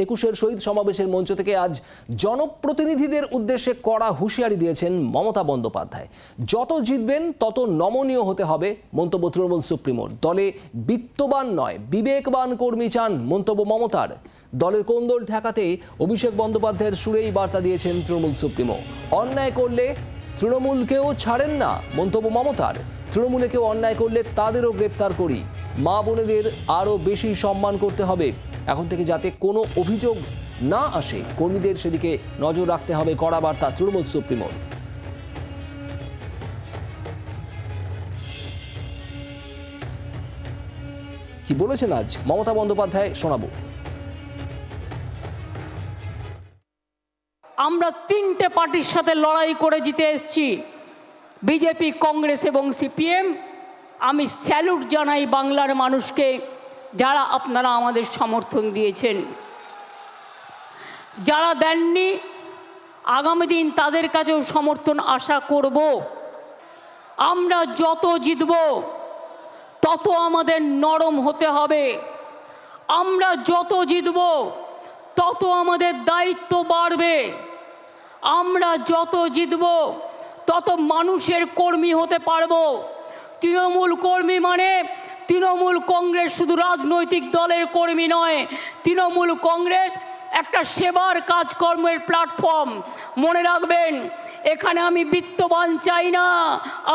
একুশের শহীদ সমাবেশের মঞ্চ থেকে আজ জনপ্রতিনিধিদের উদ্দেশ্যে কড়া হুঁশিয়ারি দিয়েছেন মমতা বন্দ্যোপাধ্যায়। যত জিতবেন, তত নমনীয় হতে হবে, মন্তব্য তৃণমূল সুপ্রিমোর। দলে বিত্তবান নয়, বিবেকবান কর্মী চান মন্তব্য মমতার। দলের কোন্দল ঠেকাতে অভিষেক বন্দ্যোপাধ্যায়ের সুরেই বার্তা দিয়েছেন তৃণমূল সুপ্রিমো। অন্যায় করলে তৃণমূলকেও ছাড়েন না মন্তব্য মমতার। তৃণমূলে কেউ অন্যায় করলে তাদেরও গ্রেপ্তার করি। মা বোনেদের আরও বেশি সম্মান করতে হবে এখন থেকে যাতে কোনো অভিযোগ না আসে, কর্মীদের সেদিকে নজর রাখতে হবে কড়া বার্তা তৃণমূল সুপ্রিমোর কি বলেছেন আজ? মমতা বন্দ্যোপাধ্যায়, শোনাবো। আমরা তিনটে পার্টির সাথে লড়াই করে জিতে এসেছি। বিজেপি, কংগ্রেস এবং সিপিএম। আমি স্যালুট জানাই বাংলার মানুষকে। যারা আপনারা আমাদের সমর্থন দিয়েছেন, যারা দেননি, আগামী দিন তাদের কাছেও সমর্থন আশা করব। আমরা যত জিতব, তত আমাদের নরম হতে হবে। আমরা যত জিতব, তত আমাদের দায়িত্ব বাড়বে। আমরা যত জিতব, তত মানুষের কর্মী হতে পারব। তৃণমূল কর্মী মানে তৃণমূল কংগ্রেস শুধু রাজনৈতিক দলের কর্মী নয়, তৃণমূল কংগ্রেস একটা সেবার কাজকর্মের প্ল্যাটফর্ম মনে রাখবেন, এখানে আমি বিত্তবান চাই না,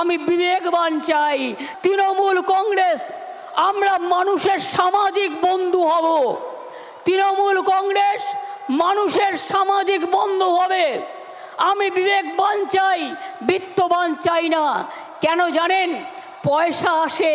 আমি বিবেকবান চাই। তৃণমূল কংগ্রেস, আমরা মানুষের সামাজিক বন্ধু হব। তৃণমূল কংগ্রেস মানুষের সামাজিক বন্ধু হবে। আমি বিবেকবান চাই, বিত্তবান চাই না। কেন জানেন? পয়সা আসে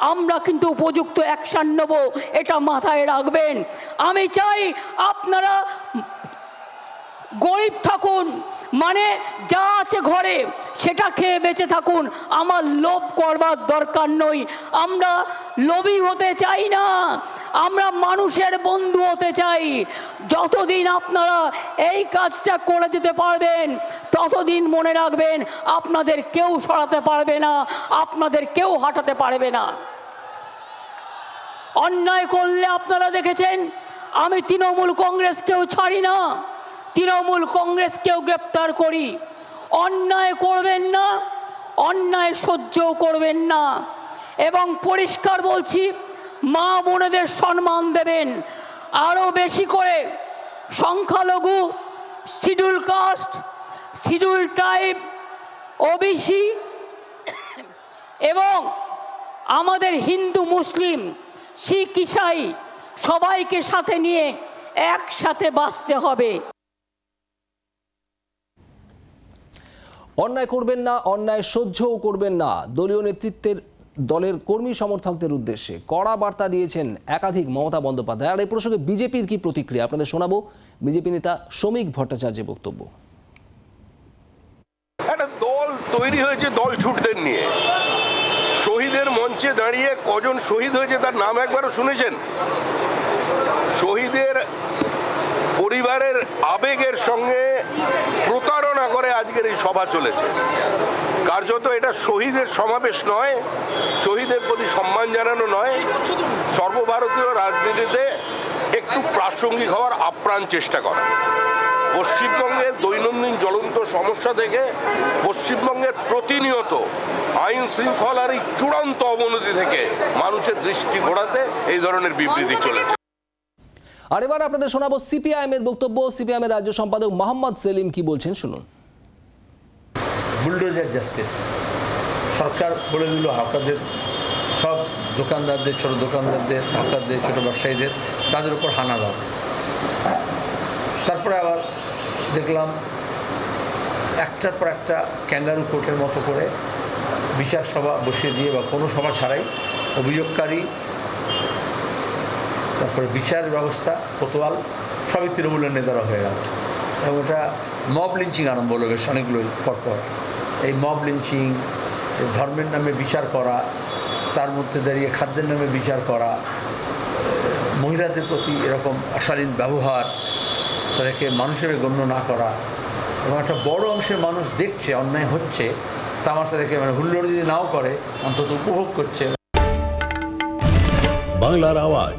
আমরা কিন্তু উপযুক্ত অ্যাকশান নেব এটা মাথায় রাখবেন। আমি চাই আপনারা গরিব থাকুন মানে যা আছে ঘরে, সেটা খেয়ে বেঁচে থাকুন। আমার লোভ করবার দরকার নই। আমরা লোভী হতে চাই না। আমরা মানুষের বন্ধু হতে চাই। যতদিন আপনারা এই কাজটা করে দিতে পারবেন, ততদিন মনে রাখবেন, আপনাদের কেউ সরাতে পারবে না, আপনাদের কেউ হাঁটাতে পারবে না। অন্যায় করলে আপনারা দেখেছেন, আমি তৃণমূল কংগ্রেসকেও ছাড়ি না। তৃণমূল কংগ্রেসকেও গ্রেপ্তার করি। অন্যায় করবেন না, অন্যায় সহ্যও করবেন না। এবং পরিষ্কার বলছি, মা বোনেদের সম্মান দেবেন। আরও বেশি করে সংখ্যালঘু, schedule caste, schedule tribe, OBC এবং আমাদের হিন্দু, মুসলিম, শিখ, ইসাই সবাইকে সাথে নিয়ে একসাথে বাঁচতে হবে। অন্যায় করবেন না, অন্যায় সহ্যও করবেন না। দলীয় নেতৃত্বের দলের কর্মী সমর্থকদের উদ্দেশ্যে কড়া বার্তা দিয়েছেন একাধিক মমতা বন্দ্যোপাধ্যায়। আর এই প্রসঙ্গে বিজেপির কি প্রতিক্রিয়া? আপনাদের শোনাবো বিজেপি নেতা শ্রমিক ভট্টাচার্যের বক্তব্য। একটা দল তৈরি হয়েছে, দল ছুটদের নিয়ে। শহীদের মঞ্চে দাঁড়িয়ে কজন শহীদ হয়েছে তার নাম একবারও শুনেছেন? শহীদের পরিবারের আবেগের সঙ্গে প্রতারণা করে আজকের এই সভা চলেছে। কার্যত এটা শহীদের সমাবেশ নয় শহীদের প্রতি সম্মান জানানো নয়। সর্বভারতীয় রাজনীতিতে একটু প্রাসঙ্গিক হওয়ার আপ্রাণ চেষ্টা করা। পশ্চিমবঙ্গের দৈনন্দিন জ্বলন্ত সমস্যা থেকে পশ্চিমবঙ্গের প্রতিনিয়ত আইন শৃঙ্খলার এই চূড়ান্ত অবনতি থেকে মানুষের দৃষ্টি ঘোরাতে এই ধরনের বিবৃতি চলেছে। আর এবার আপনাদের শোনাবো সিপিআইএম এর বক্তব্য। সিপিআইএম এর রাজ্য সম্পাদক মোহাম্মদ সেলিম কি বলছেন, শুনুন। Bulldozer justice. সরকার বলে দিল হকারদের সব দোকানদারদের, ছোট দোকানদারদের হকারদের ছোট ব্যবসায়ীদের, তাদের উপর হানা দাও। তারপরে আবার দেখলাম, একটার পর একটা ক্যাঙ্গারু কোর্টের মতো করে বিচার সভা বসিয়ে দিয়ে বা কোনো সভা ছাড়াই অভিযোগকারী তারপরে বিচার ব্যবস্থা, কোতোয়াল, সবই তৃণমূলের নেতারা হয়ে গেল। এবং এটা মব লিঞ্চিং আরম্ভ হলো বেশ অনেকগুলো পরপর এই মব লিঞ্চিং ধর্মের নামে বিচার করা, তার মধ্যে দাঁড়িয়ে খাদ্যের নামে বিচার করা মহিলাদের প্রতি এরকম অশালীন ব্যবহার, তাদেরকে মানুষের গণ্য না করা, এবং একটা বড় অংশের মানুষ দেখছে, অন্যায় হচ্ছে, তামাশা দেখে মানে হুল্লোড় যদি নাও করে, অন্তত উপভোগ করছে। বাংলার আওয়াজ